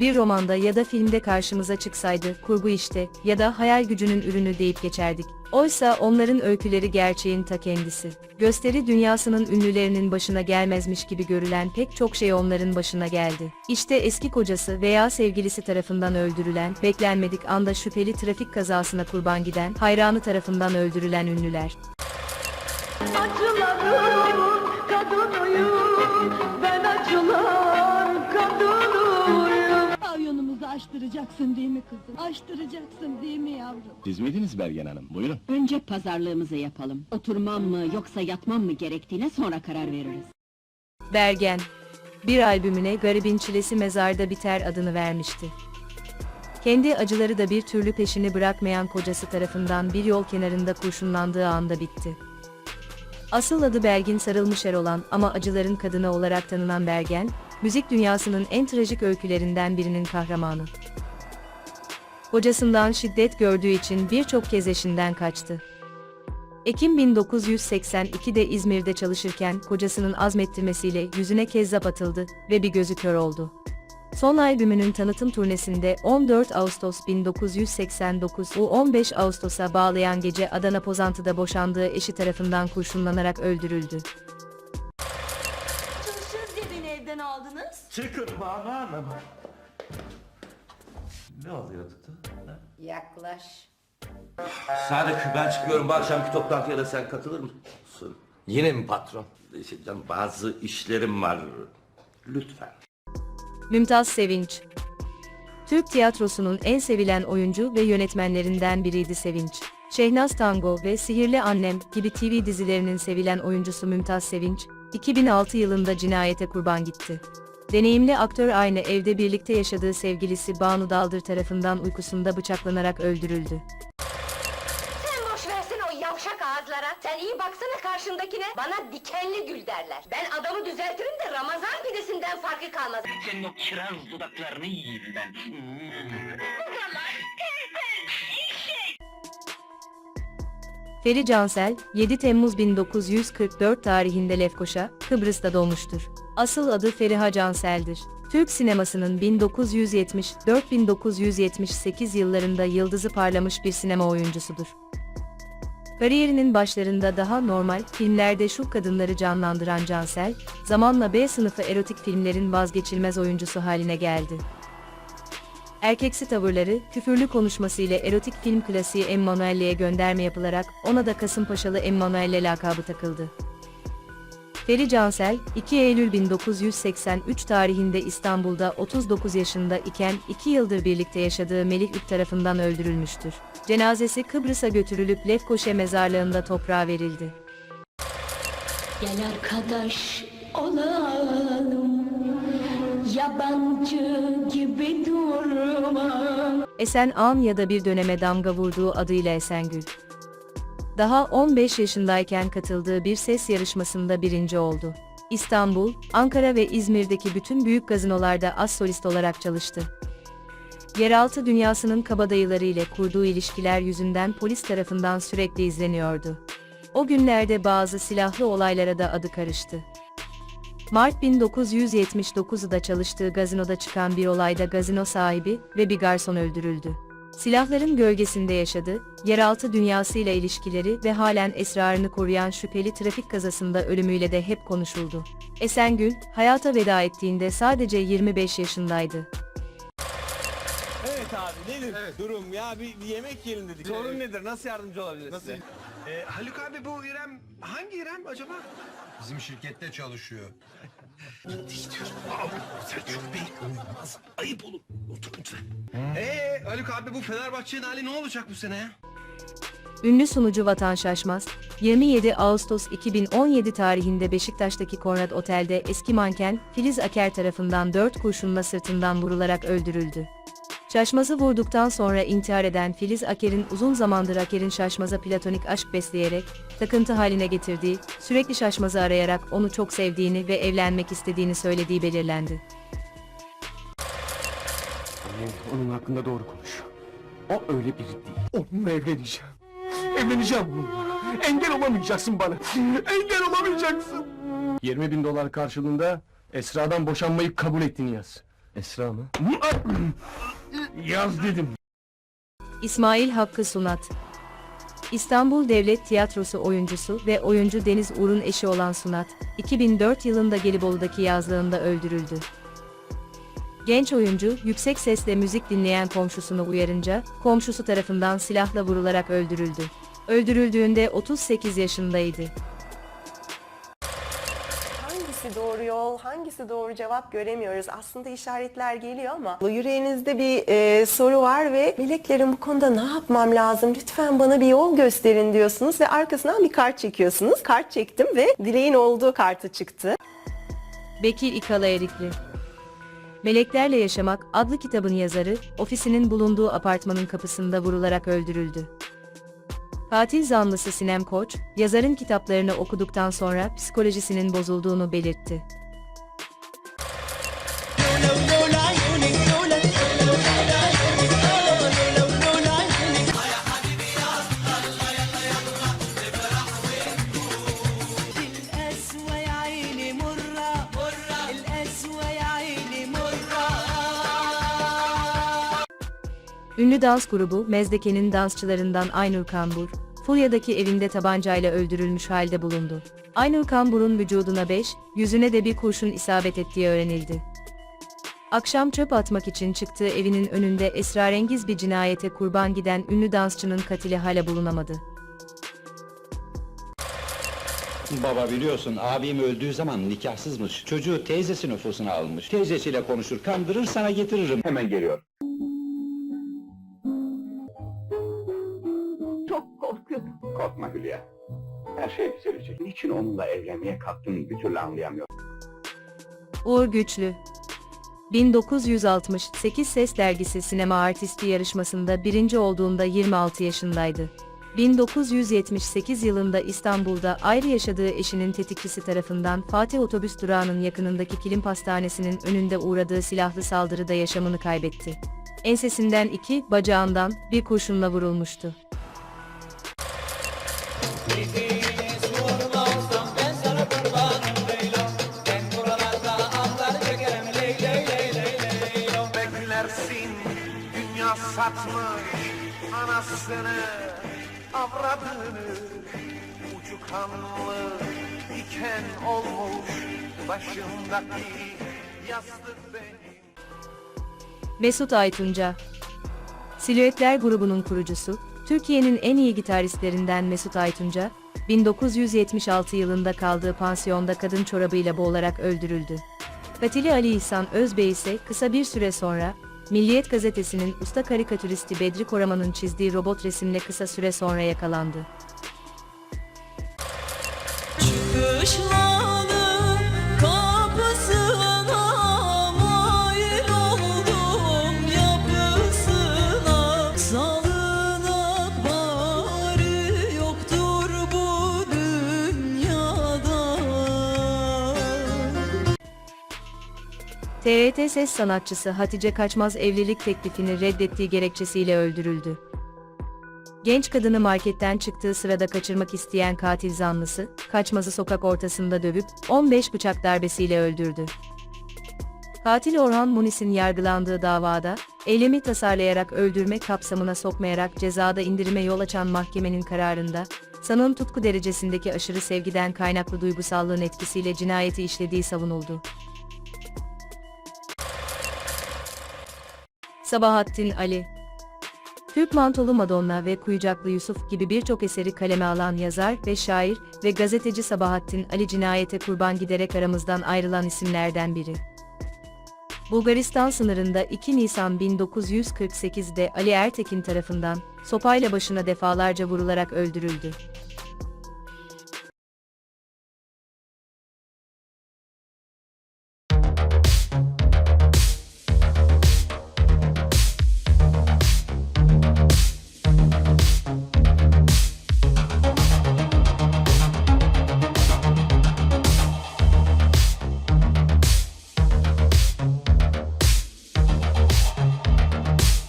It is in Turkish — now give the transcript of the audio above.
bir romanda ya da filmde karşımıza çıksaydı, kurgu işte ya da hayal gücünün ürünü deyip geçerdik. Oysa onların öyküleri gerçeğin ta kendisi. Gösteri dünyasının ünlülerinin başına gelmezmiş gibi görülen pek çok şey onların başına geldi. İşte eski kocası veya sevgilisi tarafından öldürülen, beklenmedik anda şüpheli trafik kazasına kurban giden, hayranı tarafından öldürülen ünlüler. Acıların kadınıyım açtıracaksın değil mi kızım? Açtıracaksın değil mi yavrum? Siz miydiniz Bergen Hanım? Buyurun. Önce pazarlığımızı yapalım. Oturmam mı yoksa yatmam mı gerektiğine sonra karar veririz. Bergen, bir albümüne Garibin Çilesi Mezarda Biter adını vermişti. Kendi acıları da bir türlü peşini bırakmayan kocası tarafından bir yol kenarında kurşunlandığı anda bitti. Asıl adı Bergin Sarılmışer olan ama acıların kadını olarak tanınan Bergen, müzik dünyasının en trajik öykülerinden birinin kahramanı. Kocasından şiddet gördüğü için birçok kez eşinden kaçtı. Ekim 1982'de İzmir'de çalışırken kocasının azmettirmesiyle yüzüne kezzap atıldı ve bir gözü kör oldu. Son albümünün tanıtım turnesinde 14 Ağustos 1989 u 15 Ağustos'a bağlayan gece Adana Pozantı'da boşandığı eşi tarafından kurşunlanarak öldürüldü. Beni evden aldınız Çıkın Banu Hanım. Ne oluyorduk da? ha? Yaklaş. Sadık ben çıkıyorum bu akşamki toplantıya da sen katılır mısın? Yine mi patron? İşte canım, bazı işlerim var. Lütfen. Mümtaz Sevinç Türk tiyatrosunun en sevilen oyuncu ve yönetmenlerinden biriydi Sevinç. Şehnaz Tango ve Sihirli Annem gibi TV dizilerinin sevilen oyuncusu Mümtaz Sevinç, 2006 yılında cinayete kurban gitti. Deneyimli aktör aynı evde birlikte yaşadığı sevgilisi Banu Daldır tarafından uykusunda bıçaklanarak öldürüldü. Sen boş versene o yavşak ağızlara. Sen iyi baksana karşındakine. Bana dikenli gül derler. Ben adamı düzeltirim de Ramazan pidesinden farkı kalmaz. Senin o kiraz dudaklarını yiyeyim ben. Feri Cansel, 7 Temmuz 1944 tarihinde Lefkoşa, Kıbrıs'ta doğmuştur. Asıl adı Feriha Cansel'dir. Türk sinemasının 1974-1978 yıllarında yıldızı parlamış bir sinema oyuncusudur. Kariyerinin başlarında daha normal filmlerde şu kadınları canlandıran Cansel, zamanla B sınıfı erotik filmlerin vazgeçilmez oyuncusu haline geldi. Erkeksi tavırları, küfürlü konuşmasıyla erotik film klasiği Emmanuelle'ye gönderme yapılarak ona da Kasımpaşalı Emmanuelle lakabı takıldı. Feri Cansel, 2 Eylül 1983 tarihinde İstanbul'da 39 yaşında iken 2 yıldır birlikte yaşadığı Melih Ük tarafından öldürülmüştür. Cenazesi Kıbrıs'a götürülüp Lefkoşe mezarlığında toprağa verildi. Gel arkadaş olalım. Yabancı gibi durma. Esen An ya da bir döneme damga vurduğu adıyla Esengül. Daha 15 yaşındayken katıldığı bir ses yarışmasında birinci oldu. İstanbul, Ankara ve İzmir'deki bütün büyük gazinolarda az solist olarak çalıştı. Yeraltı dünyasının kabadayıları ile kurduğu ilişkiler yüzünden polis tarafından sürekli izleniyordu. O günlerde bazı silahlı olaylara da adı karıştı. Mart 1979'da çalıştığı gazinoda çıkan bir olayda gazino sahibi ve bir garson öldürüldü. Silahların gölgesinde yaşadı, yeraltı dünyasıyla ilişkileri ve halen esrarını koruyan şüpheli trafik kazasında ölümüyle de hep konuşuldu. Esengül, hayata veda ettiğinde sadece 25 yaşındaydı. Evet abi nedir durum ya bir, bir yemek yiyelim dedik. Sorun nedir? Nasıl yardımcı olabiliriz Nasıl? size? Ee, Haluk abi bu İrem hangi İrem acaba? Bizim şirkette çalışıyor. Selçuk Bey olmaz. Ayıp olur. Otur lütfen. Ee Haluk abi bu Fenerbahçe'nin hali ne olacak bu sene ya? Ünlü sunucu Vatan Şaşmaz, 27 Ağustos 2017 tarihinde Beşiktaş'taki Konrad Otel'de eski manken Filiz Aker tarafından 4 kurşunla sırtından vurularak öldürüldü. Şaşmaz'ı vurduktan sonra intihar eden Filiz Aker'in uzun zamandır Aker'in Şaşmaz'a platonik aşk besleyerek, takıntı haline getirdiği, sürekli Şaşmaz'ı arayarak onu çok sevdiğini ve evlenmek istediğini söylediği belirlendi. Onun hakkında doğru konuş. O öyle biri değil. Onunla evleneceğim. Evleneceğim bununla. Engel olamayacaksın bana. Engel olamayacaksın. 20 bin dolar karşılığında Esra'dan boşanmayı kabul ettiğini yaz. Esra mı? Yaz dedim. İsmail Hakkı Sunat İstanbul Devlet Tiyatrosu oyuncusu ve oyuncu Deniz Uğur'un eşi olan Sunat, 2004 yılında Gelibolu'daki yazlığında öldürüldü. Genç oyuncu, yüksek sesle müzik dinleyen komşusunu uyarınca, komşusu tarafından silahla vurularak öldürüldü. Öldürüldüğünde 38 yaşındaydı. Doğru yol, hangisi doğru cevap göremiyoruz. Aslında işaretler geliyor ama yüreğinizde bir e, soru var ve meleklerin bu konuda ne yapmam lazım? Lütfen bana bir yol gösterin diyorsunuz ve arkasından bir kart çekiyorsunuz. Kart çektim ve dileğin olduğu kartı çıktı. Bekir İkala Erikli Meleklerle Yaşamak adlı kitabın yazarı, ofisinin bulunduğu apartmanın kapısında vurularak öldürüldü. Katil zanlısı Sinem Koç, yazarın kitaplarını okuduktan sonra psikolojisinin bozulduğunu belirtti. Ünlü dans grubu Mezdeke'nin dansçılarından Aynur Kambur, Fulya'daki evinde tabancayla öldürülmüş halde bulundu. Aynur Kambur'un vücuduna 5, yüzüne de bir kurşun isabet ettiği öğrenildi. Akşam çöp atmak için çıktığı evinin önünde esrarengiz bir cinayete kurban giden ünlü dansçının katili hala bulunamadı. Baba biliyorsun abim öldüğü zaman nikahsızmış. Çocuğu teyzesi nüfusuna almış. Teyzesiyle konuşur, kandırır sana getiririm. Hemen geliyor. Her şey düzelecek. Niçin onunla evlenmeye kalktın bir türlü anlayamıyorum. Uğur Güçlü 1968 Ses Dergisi Sinema Artisti yarışmasında birinci olduğunda 26 yaşındaydı. 1978 yılında İstanbul'da ayrı yaşadığı eşinin tetikçisi tarafından Fatih Otobüs durağının yakınındaki Kilim Pastanesi'nin önünde uğradığı silahlı saldırıda yaşamını kaybetti. Ensesinden iki, bacağından bir kurşunla vurulmuştu. Satmış anasını avradını ucu kanlı diken olmuş başındaki yastık benim. Mesut Aytunca Silüetler grubunun kurucusu, Türkiye'nin en iyi gitaristlerinden Mesut Aytunca, 1976 yılında kaldığı pansiyonda kadın çorabıyla boğularak öldürüldü. Katili Ali İhsan Özbey ise kısa bir süre sonra, Milliyet gazetesinin usta karikatüristi Bedri Koraman'ın çizdiği robot resimle kısa süre sonra yakalandı. Kışlanın TRT ses sanatçısı Hatice Kaçmaz evlilik teklifini reddettiği gerekçesiyle öldürüldü. Genç kadını marketten çıktığı sırada kaçırmak isteyen katil zanlısı, Kaçmaz'ı sokak ortasında dövüp 15 bıçak darbesiyle öldürdü. Katil Orhan Munis'in yargılandığı davada, eylemi tasarlayarak öldürme kapsamına sokmayarak cezada indirime yol açan mahkemenin kararında, sanığın tutku derecesindeki aşırı sevgiden kaynaklı duygusallığın etkisiyle cinayeti işlediği savunuldu. Sabahattin Ali Türk Mantolu Madonna ve Kuyucaklı Yusuf gibi birçok eseri kaleme alan yazar ve şair ve gazeteci Sabahattin Ali cinayete kurban giderek aramızdan ayrılan isimlerden biri. Bulgaristan sınırında 2 Nisan 1948'de Ali Ertekin tarafından sopayla başına defalarca vurularak öldürüldü.